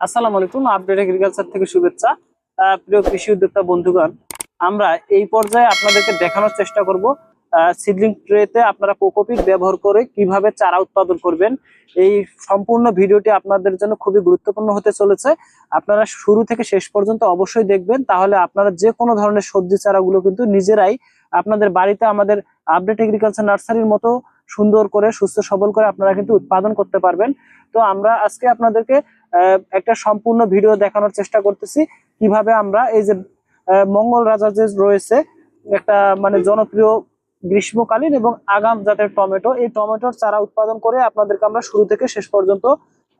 আসসালামু আলাইকুম update agriculture থেকে শুভেচ্ছা। প্রিয় কৃষি উদ্যোক্তা বন্ধুগণ, আমরা এই পর্যায়ে আপনাদেরকে দেখানোর চেষ্টা করব সিডলিং ট্রেতে আপনারা কোকোপিট ব্যবহার করে কীভাবে চারা উৎপাদন করবেন। এই সম্পূর্ণ ভিডিওটি আপনাদের জন্য খুবই গুরুত্বপূর্ণ হতে চলেছে। আপনারা শুরু থেকে শেষ পর্যন্ত অবশ্যই দেখবেন, তাহলে আপনারা যে কোনো ধরনের সবজি চারাগুলো কিন্তু নিজেরাই আপনাদের বাড়িতে আমাদের আপডেট এগ্রিকালচার নার্সারির মতো সুন্দর করে, সুস্থ সবল করে আপনারা কিন্তু উৎপাদন করতে পারবেন। তো আমরা আজকে আপনাদেরকে একটা সম্পূর্ণ ভিডিও দেখানোর চেষ্টা করতেছি। কীভাবে আমরা এই যে মঙ্গল রাজা যে রয়েছে, একটা মানে জনপ্রিয় গ্রীষ্মকালীন এবং আগাম জাতের টমেটো, এই টমেটোর চারা উৎপাদন করে আপনাদেরকে আমরা শুরু থেকে শেষ পর্যন্ত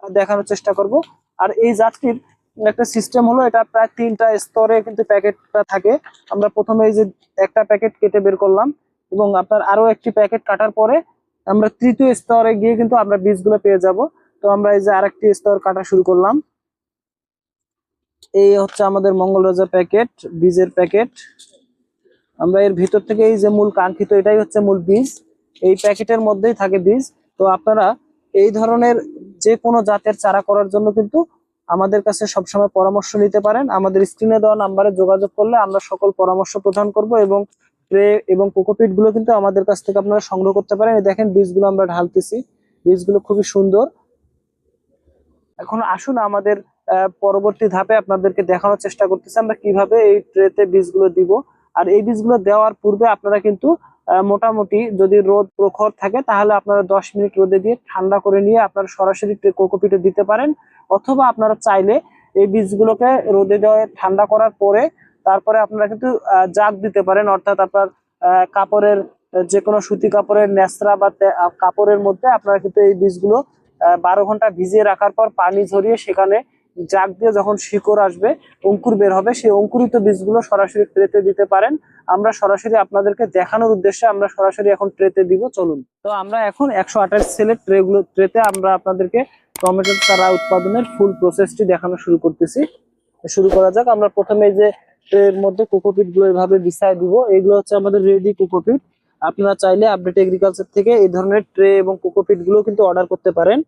দেখানোর চেষ্টা করব। আর এই জাতটির একটা সিস্টেম হলো, এটা প্রায় তিনটা স্তরে কিন্তু প্যাকেটটা থাকে। আমরা প্রথমে এই যে একটা প্যাকেট কেটে বের করলাম এবং আপনার আরও একটি প্যাকেট কাটার পরে আমরা তৃতীয় স্তরে গিয়ে কিন্তু আমরা বীজগুলো পেয়ে যাব। তো আমরা এই যে আরেকটি স্তর কাটা শুরু করলাম। এই হচ্ছে আমাদের মঙ্গল রাজা প্যাকেট, বীজের প্যাকেট। আমরা এর ভিতর থেকে এই যে মূল কাঙ্ক্ষিত, এটাই হচ্ছে মূল বীজ। এই প্যাকেটের মধ্যেই থাকে বীজ। তো আপনারা এই ধরনের যে কোনো জাতের চারা করার জন্য কিন্তু আমাদের কাছে সবসময় পরামর্শ নিতে পারেন। আমাদের স্ক্রিনে দেওয়া নাম্বারে যোগাযোগ করলে আমরা সকল পরামর্শ প্রদান করব এবং ট্রে এবং কোকোপিটগুলো কিন্তু আমাদের কাছ থেকে আপনারা সংগ্রহ করতে পারেন। দেখেন বীজগুলো আমরা ঢালতেছি। বীজগুলো খুবই সুন্দর। এখন আসুন আমাদের পরবর্তী ধাপে আপনাদেরকে দেখানোর চেষ্টা করতেছি আমরা কীভাবে এই ট্রেতে বীজগুলো দিব। আর এই বীজগুলো দেওয়ার পূর্বে আপনারা কিন্তু মোটামুটি যদি রোদ প্রখর থাকে তাহলে আপনারা দশ মিনিট রোদে দিয়ে ঠান্ডা করে নিয়ে আপনারা সরাসরি কোকোপিটে দিতে পারেন। অথবা আপনারা চাইলে এই বীজগুলোকে রোদে দেওয়া ঠান্ডা করার পরে তারপরে আপনারা কিন্তু জাগ দিতে পারেন। অর্থাৎ আপনার কাপড়ের যে কোনো সুতি কাপড়ের ন্যাসরা বা কাপড়ের মধ্যে আপনারা কিন্তু এই বীজগুলো বারো ঘণ্টা ভিজিয়ে রাখার পর পানি ঝরিয়ে সেখানে জাগ দিয়ে যখন শিকড় আসবে, অঙ্কুর বের হবে, সেই অঙ্কুরিত বীজগুলো সরাসরি ট্রেতে দিতে পারেন। আমরা সরাসরি আপনাদেরকে দেখানোর উদ্দেশ্যে আমরা সরাসরি এখন ট্রেতে দিব, চলুন। তো আমরা এখন একশো আঠাশ সেলের ট্রে গুলো, ট্রেতে আমরা আপনাদেরকে টমেটোর চারা উৎপাদনের ফুল প্রসেসটি দেখানো শুরু করতেছি। শুরু করা যাক, আমরা প্রথমে যে ট্রের মধ্যে কোকোপিটগুলো এভাবে বিছায় দিব। এগুলো হচ্ছে আমাদের রেডি কোকোপিট। আপনারা চাইলে আপডেট এগ্রিকালচার থেকে এই ধরনের ট্রে এবং কোকোপিটগুলো কিন্তু অর্ডার করতে পারেন।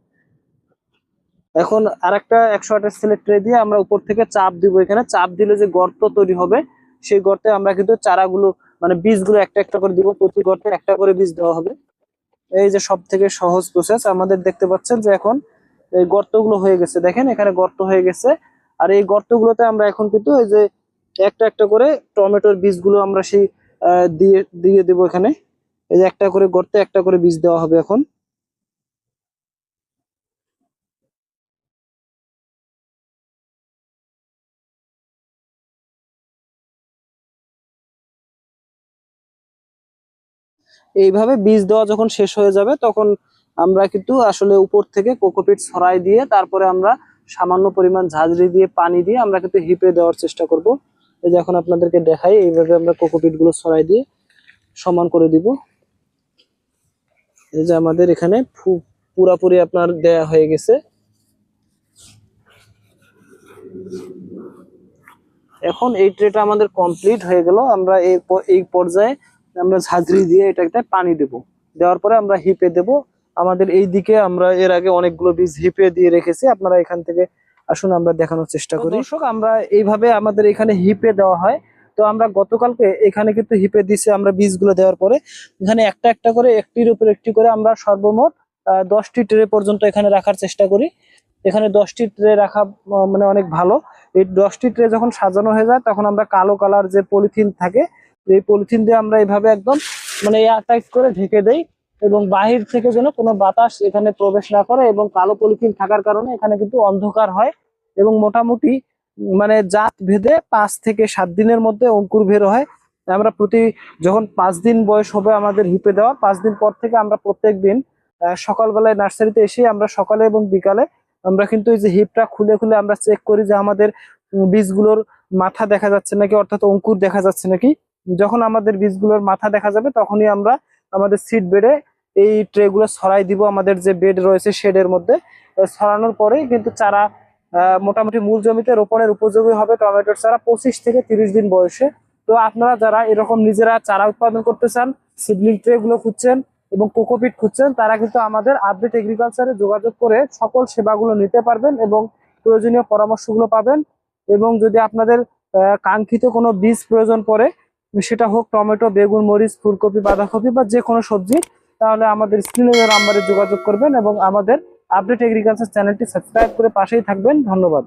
এখন আর একটা একশো আঠাশ সেলের ট্রে দিয়ে আমরা উপর থেকে চাপ দিব এখানে। চাপ দিলে যে গর্ত তৈরি হবে, সেই গর্তে আমরা কিন্তু চারাগুলো মানে বীজগুলো একটা একটা করে দিব। প্রতি গর্তে একটা করে বীজ দেওয়া হবে। এই যে সব থেকে সহজ প্রসেস আমাদের দেখতে পাচ্ছেন যে এখন এই গর্তগুলো হয়ে গেছে। দেখেন, এখানে গর্ত হয়ে গেছে। আর এই গর্তগুলোতে আমরা এখন কিন্তু এই যে একটা একটা করে টমেটোর বীজগুলো আমরা সেই দিয়ে দিয়ে দেবো এখানে। এই যে একটা করে গর্তে একটা করে বীজ দেওয়া হবে এখন। এইভাবে বীজ দেওয়া যখন শেষ হয়ে যাবে, তখন আমরা কিন্তু আসলে উপর থেকে কোকোপিট ছড়াই দিয়ে, তারপরে আমরা সামান্য পরিমাণ ঝাঁঝরি দিয়ে, পানি দিয়ে আমরা কিন্তু হিপে দেওয়ার চেষ্টা করব। এই যে এখন আপনাদেরকে দেখাই, এইভাবে আমরা কোকোপিটগুলো ছড়াই দিয়ে সমান করে দিব। এই যে আমাদের এখানে পুরাপুরি আপনার দেয়া হয়ে গেছে। এখন এই ট্রেটা আমাদের কমপ্লিট হয়ে গেল। আমরা এই এই পর্যায়ে আমরা ঝাঁঝরি দিয়ে এটাতে পানি দেব। দেওয়ার পরে আমরা হিপে দেব। আমাদের এই দিকে আমরা এর আগে অনেকগুলো বীজ হিপে দিয়ে রেখেছি। আপনারা এখান থেকে আসুন আমরা দেখানোর চেষ্টা করি। দর্শক আমরা এইভাবে আমাদের এখানে হিপে দেওয়া হয়। তো আমরা গতকালকে এখানে কিন্তু হিপে দিছে আমরা বীজগুলো দেওয়ার পরে। এখানে একটা একটা করে একটির উপর একটি করে আমরা সর্বমোট আহ, দশটি ট্রে পর্যন্ত এখানে রাখার চেষ্টা করি। এখানে দশটি ট্রে রাখা মানে অনেক ভালো। এই দশটি ট্রে যখন সাজানো হয়ে যায় তখন আমরা কালো কালার যে পলিথিন থাকে এই পলিথিন দিয়ে আমরা এইভাবে একদম মানে এয়ারটাইট করে ঢেকে দেই। এবং বাহির থেকে যেন কোনো বাতাস এখানে প্রবেশ না করে এবং কালো পলিথিন থাকার কারণে এখানে কিন্তু অন্ধকার হয় এবং মোটামুটি মানে জাত ভেদে পাঁচ থেকে সাত দিনের মধ্যে অঙ্কুর বের হয়। আমরা প্রতি, যখন পাঁচ দিন বয়স হবে আমাদের হিপে দেওয়া, পাঁচ দিন পর থেকে আমরা প্রত্যেক দিন সকালবেলায় নার্সারিতে এসে আমরা সকালে এবং বিকালে আমরা কিন্তু এই যে হিপটা খুলে খুলে আমরা চেক করি যে আমাদের বীজগুলোর মাথা দেখা যাচ্ছে নাকি, অর্থাৎ অঙ্কুর দেখা যাচ্ছে নাকি। যখন আমাদের বীজগুলোর মাথা দেখা যাবে, তখনই আমরা আমাদের সিট বেডে এই ট্রে গুলো ছড়াই দিব আমাদের যে বেড রয়েছে শেডের মধ্যে। ছড়ানোর পরেই কিন্তু চারা মোটামুটি মূল জমিতে রোপণের উপযোগী হবে টমেটোর চারা পঁচিশ থেকে তিরিশ দিন বয়সে। তো আপনারা যারা এরকম নিজেরা চারা উৎপাদন করতে চান সিডলিং ট্রে গুলো খুঁজছেন এবং কোকোপিট খুঁজছেন, তারা কিন্তু আমাদের আপডেট এগ্রিকালচারে যোগাযোগ করে সকল সেবাগুলো নিতে পারবেন এবং প্রয়োজনীয় পরামর্শগুলো পাবেন। এবং যদি আপনাদের কাঙ্ক্ষিত কোনো বীজ প্রয়োজন পড়ে, সেটা হোক টমেটো, বেগুন, মরিচ, ফুলকপি, বাঁধাকপি বা যে কোনো সবজি তাহলে আমাদের স্ক্রিনে নাম্বারে যোগাযোগ করবেন এবং আমাদের আপডেট এগ্রিকালচার চ্যানেলটি সাবস্ক্রাইব করে পাশেই থাকবেন। ধন্যবাদ।